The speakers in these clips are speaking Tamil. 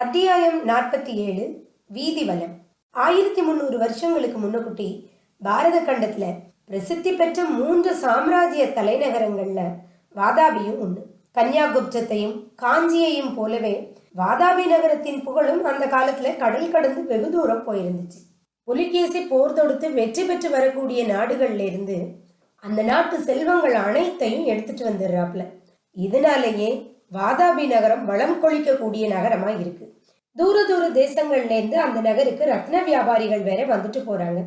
அத்தியாயம் நாற்பத்தி ஏழு வீதிவலம். ஆயிரத்தி முந்நூறு வருஷங்களுக்கு முன்னுக்குட்டி பாரத கண்டத்துல பிரசித்தி பெற்ற மூன்று சாம்ராஜ்ய தலைநகரங்கள்ல வாதாபியும் உண்டு. கன்னியாகுப்தத்தையும் காஞ்சியையும் போலவே வாதாபி நகரத்தின் புகழும் அந்த காலத்துல கடல் கடந்து வெகு தூரம் போயிருந்துச்சு. புலிகேசி போர் தொடுத்து வெற்றி பெற்று வரக்கூடிய நாடுகள்ல இருந்து அந்த நாட்டு செல்வங்கள் அனைத்தையும் எடுத்துட்டு வந்துடுறாப்ல இதனாலேயே வாதாபி நகரம் வளம் கொழிக்கக்கூடிய நகரமா இருக்கு. தூர தூர தேசங்கள்லேருந்து அந்த நகருக்கு ரத்ன வியாபாரிகள் வேற வந்துட்டு போறாங்க.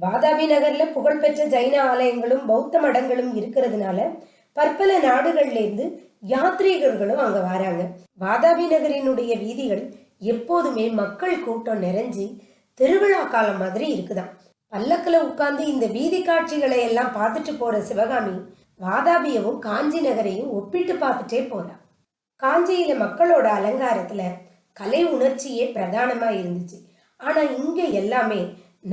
வாதாபி நகர்ல புகழ்பெற்ற ஜைன ஆலயங்களும் பௌத்த மடங்களும் இருக்கிறதுனால பற்பல நாடுகள்லேருந்து யாத்ரீகர்களும் அங்க வராங்க. வாதாபி நகரினுடைய வீதிகள் எப்போதுமே மக்கள் கூட்டம் நிறைஞ்சு திருவிழா காலம் மாதிரி இருக்குதாம். பல்லக்கில் உட்கார்ந்து இந்த வீதி காட்சிகளை எல்லாம் பார்த்துட்டு போற சிவகாமி வாதாபியவும் காஞ்சி நகரையும் ஒப்பிட்டு பார்த்துட்டே போறா. காஞ்சியில மக்களோட அலங்காரத்துல கலை உணர்ச்சியே பிரதானமா இருந்துச்சு. ஆனா இங்க எல்லாமே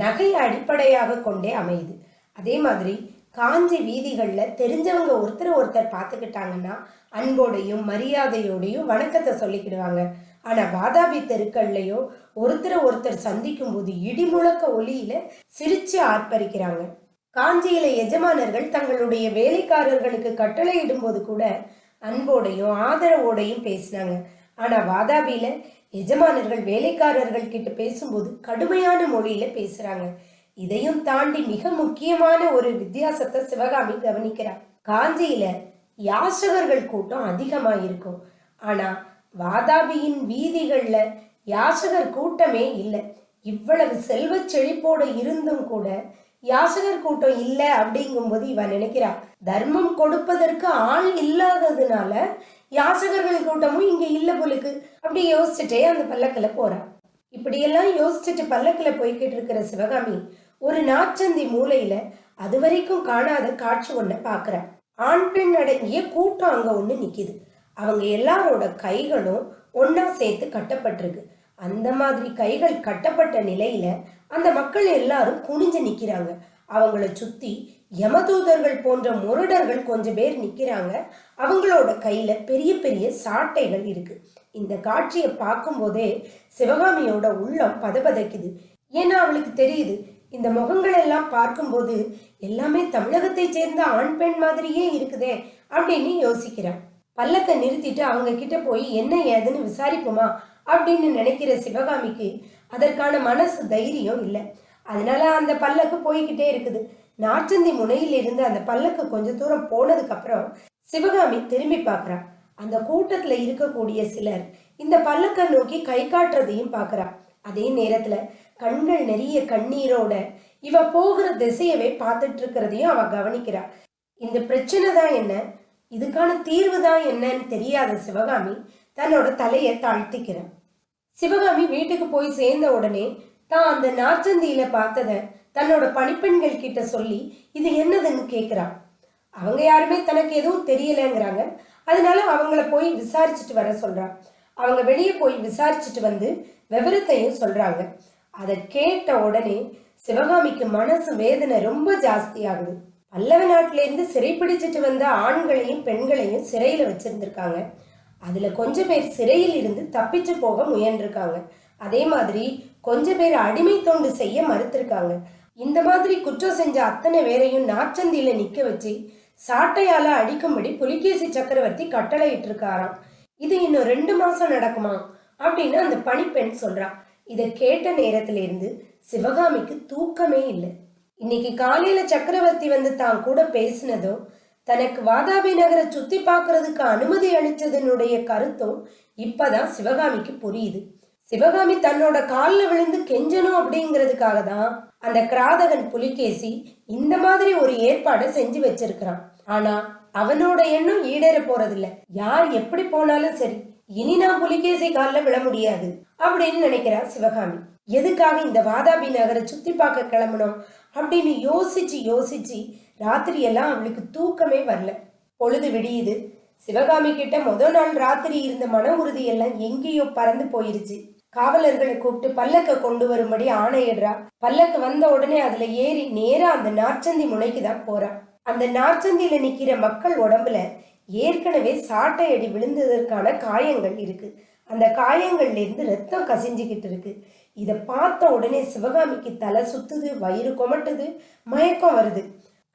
நகை அடிப்படையாக கொண்டே அமையுது. அதே மாதிரி காஞ்சி வீதிகள்ல தெரிஞ்சவங்க ஒருத்தர் ஒருத்தர் பார்த்துக்கிட்டாங்கன்னா அன்போடையும் மரியாதையோடையும் வணக்கத்தை சொல்லிக்கிடுவாங்க. ஆனா வாதாபி தெருக்கள்லயோ ஒருத்தரை ஒருத்தர் சந்திக்கும் போது இடிமுழக்க ஒலியில சிரிச்சு ஆர்ப்பரிக்கிறாங்க. காஞ்சியில எஜமானர்கள் தங்களுடைய வேலைக்காரர்களுக்கு கட்டளையிடும் போது கூட அன்போடையும் ஆதரவோடையும் பேசினாங்க. ஆனா வாதாபியில எஜமானர்கள் வேலைக்காரர்கள் கிட்ட பேசும்போது கடுமையான மொழியில பேசுறாங்க. இதையும் தாண்டி மிக முக்கியமான ஒரு வித்தியாசத்தை சிவகாமி கவனிக்கிறார் காஞ்சியில யாசகர்கள் கூட்டம் அதிகமா இருக்கும் ஆனா வாதாபியின் வீதிகள்ல யாசகர் கூட்டமே இல்லை. இவ்வளவு செல்வச் செழிப்போட இருந்தும் கூட யாசகர் கூட்டம் இல்லை அப்படிங்கும்போது இவன் நினைக்கிறான் தர்மம் கொடுப்பதற்கு ஆள் இல்லாததுனால யாசகர்கள் கூட்டமும் இங்க இல்ல போலுக்கு. அப்படி யோசிச்சுட்டே அந்த பல்லக்கில் போறான். இப்படியெல்லாம் யோசிச்சுட்டு பல்லக்கில் போய்கிட்டு இருக்கிற சிவகாமி ஒரு நாச்சந்தி மூலையில அது வரைக்கும் காணாத காட்சி ஒன்ன பார்க்குறான் ஆண் பெண் அடங்கிய கூட்டம் அங்க ஒண்ணு நிக்குது. அவங்க எல்லாரோட கைகளும் ஒன்றா சேர்த்து கட்டப்பட்டிருக்கு. அந்த மாதிரி கைகள் கட்டப்பட்ட நிலையில அந்த மக்கள் எல்லாரும் குனிஞ்சு நிக்கிறாங்க. அவங்கள சுத்தி யமதூதர்கள் போன்ற முரடர்கள் கொஞ்சம் பேர் நிக்கிறாங்க. அவங்களோட கையில பெரிய பெரிய சாட்டைகள் இருக்கு. இந்த காட்சியை பார்க்கும்போதே சிவகாமியோட உள்ளம் பதபதைக்குது. ஏன்னா அவளுக்கு தெரியுது இந்த முகங்கள் எல்லாம் பார்க்கும்போது எல்லாமே தமிழகத்தை சேர்ந்த ஆண் பெண் மாதிரியே இருக்குதே அப்படின்னு யோசிக்கிறான் பல்லத்தை நிறுத்திட்டு அவங்க கிட்ட போய் என்ன ஏதுன்னு விசாரிப்போமா? அப்படின்னு நினைக்கிற சிவகாமிக்கு அதற்கான மனசு தைரியம் இல்லை. அதனால அந்த பல்லக்கு போய்கிட்டே இருக்குது. நாற்றந்தி முனையிலிருந்து அந்த பல்லக்கு கொஞ்ச தூரம் போனதுக்கு அப்புறம் சிவகாமி திரும்பி பார்க்குறா. அந்த கூட்டத்துல இருக்கக்கூடிய சிலர் இந்த பல்லக்கை நோக்கி கை காட்டுறதையும் பார்க்குறா. அதே நேரத்துல கண்கள் நிறைய கண்ணீரோட இவ போகிற திசையவே பார்த்துட்டு இருக்கிறதையும் அவ கவனிக்கிறா. இந்த பிரச்சனை தான் என்ன? இதுக்கான தீர்வு தான் என்னன்னு தெரியாத சிவகாமி தன்னோட தலையை தாழ்த்திக்கிறான் சிவகாமி வீட்டுக்கு போய் சேர்ந்த உடனே தான் அந்த நாச்சந்தியில பார்த்தத தன்னோட பணிப்பெண்கள் கிட்ட சொல்லி இது என்னதுன்னு கேட்குறான் அவங்க யாருமே தனக்கு எதுவும் தெரியலங்கிறாங்க. அதனால அவங்கள போய் விசாரிச்சுட்டு வர சொல்றான் அவங்க வெளியே போய் விசாரிச்சுட்டு வந்து விவரத்தையும் சொல்றாங்க. அதை கேட்ட உடனே சிவகாமிக்கு மனசு வேதனை ரொம்ப ஜாஸ்தி ஆகுது. பல்லவ நாட்டிலேருந்து சிறைப்பிடிச்சிட்டு வந்த ஆண்களையும் பெண்களையும் சிறையில வச்சிருந்திருக்காங்க. அதில் கொஞ்ச பேர் சிறையில் இருந்து தப்பிச்சு போக முயன்றிருக்காங்க. அதே மாதிரி கொஞ்ச பேர் அடிமை தொண்டு செய்ய மறுத்திருக்காங்க. இந்த மாதிரி குற்றம் செஞ்ச அத்தனை பேரையும் நாச்சந்தியில நிக்க வச்சு சாட்டையால அடிக்கும்படி புலிகேசி சக்கரவர்த்தி கட்டளையிட்டு இருக்காராம் இது இன்னும் ரெண்டு மாசம் நடக்குமா? அப்படின்னு அந்த பணிப்பெண் சொல்றா. இதை கேட்ட நேரத்துல இருந்து சிவகாமிக்கு தூக்கமே இல்லை. இன்னைக்கு காலையில சக்கரவர்த்தி வந்து தான் கூட பேசினதும் தனக்கு வாதாபி நகரை சுத்தி பார்க்கறதுக்கு அனுமதி அளித்ததனுடைய கருத்தும் இப்பதான் சிவகாமிக்கு புரியுது. சிவகாமி தன்னோட காலில் விழுந்து கெஞ்சணும் அப்படிங்கிறதுக்காக தான் அந்த கிராதகன் புலிகேசி இந்த மாதிரி ஒரு ஏற்பாடை செஞ்சு வச்சிருக்கிறான். ஆனா அவனோட எண்ணம் ஈடேற போறதில்ல. யார் எப்படி போனாலும் சரி இனி நான் புலிகேசி காலில் விழ முடியாது அப்படின்னு நினைக்கிறா சிவகாமி. எதுக்காக இந்த வாதாபி நகரை சுத்தி பார்க்க கிளம்பணும் அப்படின்னு யோசிச்சு யோசிச்சு ராத்திரியெல்லாம் அவளுக்கு தூக்கமே வரல. பொழுது விடியுது. சிவகாமி கிட்ட முத நாள் ராத்திரி இருந்த மன உறுதி எல்லாம் எங்கேயோ பறந்து போயிருச்சு. காவலர்களை கூப்பிட்டு பல்லக்க கொண்டு வரும்படி ஆணையிடுறா. பல்லக்கு வந்த உடனே அதுல ஏறி நேரா அந்த நாற்சந்தி முனைக்கு தான் போறா. அந்த நாற்சந்தியில நிக்கிற மக்கள் உடம்புல ஏற்கனவே சாட்டை அடி விழுந்ததற்கான காயங்கள் இருக்கு. அந்த காயங்கள்ல இருந்து ரத்தம் கசிஞ்சுக்கிட்டு இருக்கு. இதை பார்த்த உடனே சிவகாமிக்கு தலை சுத்துது வயிறு கொமட்டுது மயக்கம் வருது.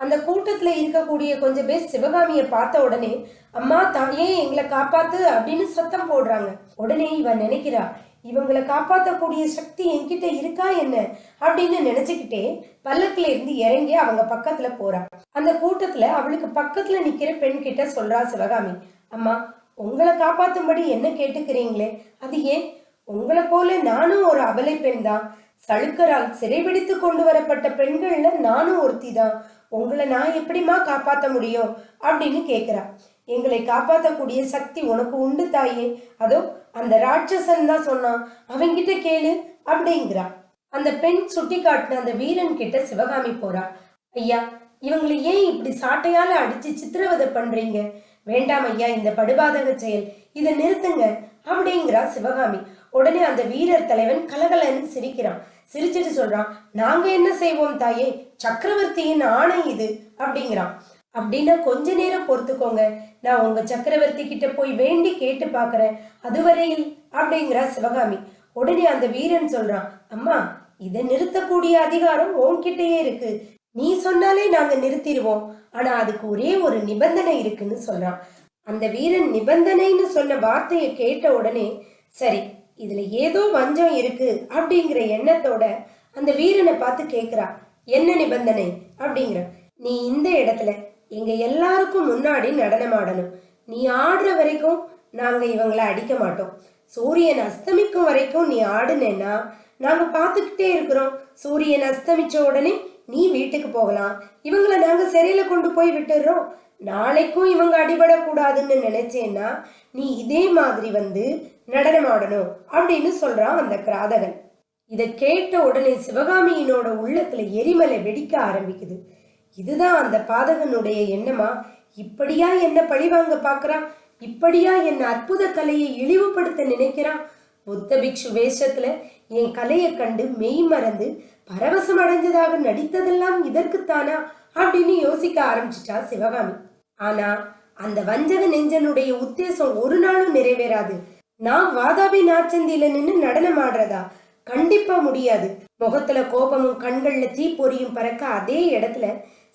அந்த கூட்டத்துல இருக்கக்கூடிய கொஞ்சம் பேர் சிவகாமியை பார்த்த உடனே அம்மா தாயே எங்களை காப்பாத்து அப்படின்னு சத்தம் போடுறாங்க. உடனே இவன் நினைக்கிறா இவங்களை காப்பாற்றக்கூடிய சக்தி என்கிட்ட இருக்கா என்ன? அப்படின்னு நினைச்சுக்கிட்டே பல்லக்குல இருந்து இறங்கி அவங்க பக்கத்துல போறா. அந்த கூட்டத்துல அவளுக்கு பக்கத்துல நிக்கிற பெண் கிட்ட சொல்றா சிவகாமி அம்மா உங்களை காப்பாத்தும்படி என்ன கேட்டுக்கிறீங்களே? அது ஏன்? உங்களை போல நானும் ஒரு அபலை பெண் தான். சளுக்கரால் சிறைபிடித்து கொண்டு வரப்பட்ட பெண்கள்ல நானும் ஒருத்தி தான் உங்களை நான் எப்படிம்மா காப்பாற்ற முடியும்? அப்படின்னு கேட்குறா எங்களை காப்பாற்றக்கூடிய சக்தி உனக்கு உண்டு தாயே. அதோ அந்த ராட்சசன் தான் சொன்னான். அவங்கிட்ட கேளு அப்படிங்கிறா. அந்த பெண் சுட்டி காட்டின அந்த வீரன் கிட்ட சிவகாமி போறா. ஐயா இவங்களை ஏன் இப்படி சாட்டையால அடிச்சு சித்திரவதை பண்றீங்க? வேண்டாம் ஐயா இந்த படுபாதக செயல். இதை நிறுத்துங்க அப்படிங்கிறா சிவகாமி. உடனே அந்த வீரர் தலைவன் கலகலன்னு சிரிக்கிறான். சிரிச்சிட்டு சொல்றான் நாங்க என்ன செய்வோம் தாயே? சக்கரவர்த்தியின் ஆணை இது அப்படிங்கிறான். அப்படின்னா கொஞ்ச நேரம் பொறுத்துக்கோங்க. நான் உங்க சக்கரவர்த்தி கிட்ட போய் வேண்டி கேட்டு பாக்குறேன். அதுவரையில் அப்படிங்கிறா சிவகாமி. உடனே அந்த வீரன் சொல்றான் அம்மா இதை நிறுத்தக்கூடிய அதிகாரம் உன்கிட்டயே இருக்கு. நீ சொன்னாலே நாங்க நிறுத்திடுவோம். ஆனா அதுக்கு ஒரே ஒரு நிபந்தனை இருக்குன்னு சொல்றான். அந்த வீரன் நிபந்தனைன்னு சொன்ன வார்த்தையை கேட்ட உடனே சரி இதுல ஏதோ வஞ்சம் இருக்கு அப்படிங்கிற எண்ணத்தோட அந்த வீரனை பார்த்து கேக்குறா என்ன நிபந்தனை? அப்படிங்கிற நீ இந்த இடத்துல எங்க எல்லாருக்கும் முன்னாடி நடனம் ஆடணும் நீ ஆடுற வரைக்கும் நாங்க இவங்களை அடிக்க மாட்டோம். சூரியன் அஸ்தமிக்கும் வரைக்கும் நீ ஆடுனேன்னா நாங்க பார்த்துக்கிட்டே இருக்கிறோம். சூரியன் அஸ்தமிச்ச உடனே நீ வீட்டுக்கு போகலாம். இவங்களை நாங்க சிறையில கொண்டு போய் விட்டுடுறோம் நாளைக்கும் இவங்க அடிபடக்கூடாதுன்னு நினைச்சேன்னா நீ இதே மாதிரி வந்து நடனமாடணும் அப்படின்னு சொல்றான் அந்த கிராதகன். இதை கேட்ட உடனே சிவகாமியினோட உள்ளத்துல எரிமலை வெடிக்க ஆரம்பிக்குது. இதுதான் அந்த பாதகனுடைய எண்ணமா? இப்படியா என்ன பழிவாங்க பார்க்கறான் இப்படியா என் அற்புத கலையை இழிவுபடுத்த நினைக்கிறான்? புத்த பிக்ஷு வேஷத்துல என் கலையை கண்டு மெய் மறந்து பரவசம் அடைஞ்சதாக நடித்ததெல்லாம் இதற்குத்தானா? அப்படின்னு யோசிக்க ஆரம்பிச்சிட்டா சிவகாமி. ஆனா அந்த வஞ்சக நெஞ்சனுடைய உத்தேசம் ஒரு நாளும் நிறைவேறாது. நான் வாதாபி நாச்சந்தியில நின்னு நடனம் ஆடுறதா? கண்டிப்பா முடியாது. முகத்துல கோபமும் கண்கள்ல தீப்பொறியும் பறக்க அதே இடத்துல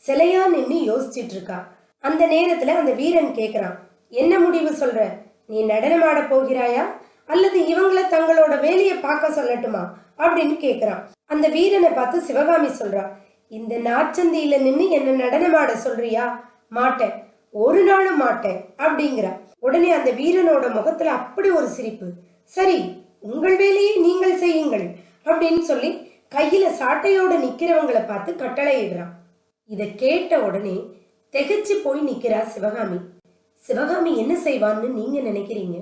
சிலையா நின்னு யோசிச்சிட்டு இருக்கா அந்த நேரத்துல அந்த வீரன் கேக்குறான் என்ன முடிவு சொல்ற? நீ நடனமாட போகிறாயா? அல்லது இவங்கள தங்களோட வேலையை பார்க்க சொல்லட்டுமா? அப்படின்னு கேக்குறான். அந்த வீரனை பார்த்து சிவகாமி சொல்றா இந்த நாச்சந்தியில நின்னு என்ன நடனமாட சொல்றியா? மாட்டேன். ஒரு நாளும் மாட்டேன் அப்படிங்கிறா. உடனே அந்த வீரனோட முகத்துல அப்படி ஒரு சிரிப்பு. சரி உங்கள் வேலையை நீங்கள் செய்யுங்கள் அப்படின்னு சொல்லி கையில சாட்டையோட நிக்கிறவங்களை பார்த்து கட்டளையிடுறான். இதை கேட்ட உடனே திகைச்சு போய் நிக்கிறா சிவகாமி. சிவகாமி என்ன செய்வான்னு நீங்க நினைக்கிறீங்க?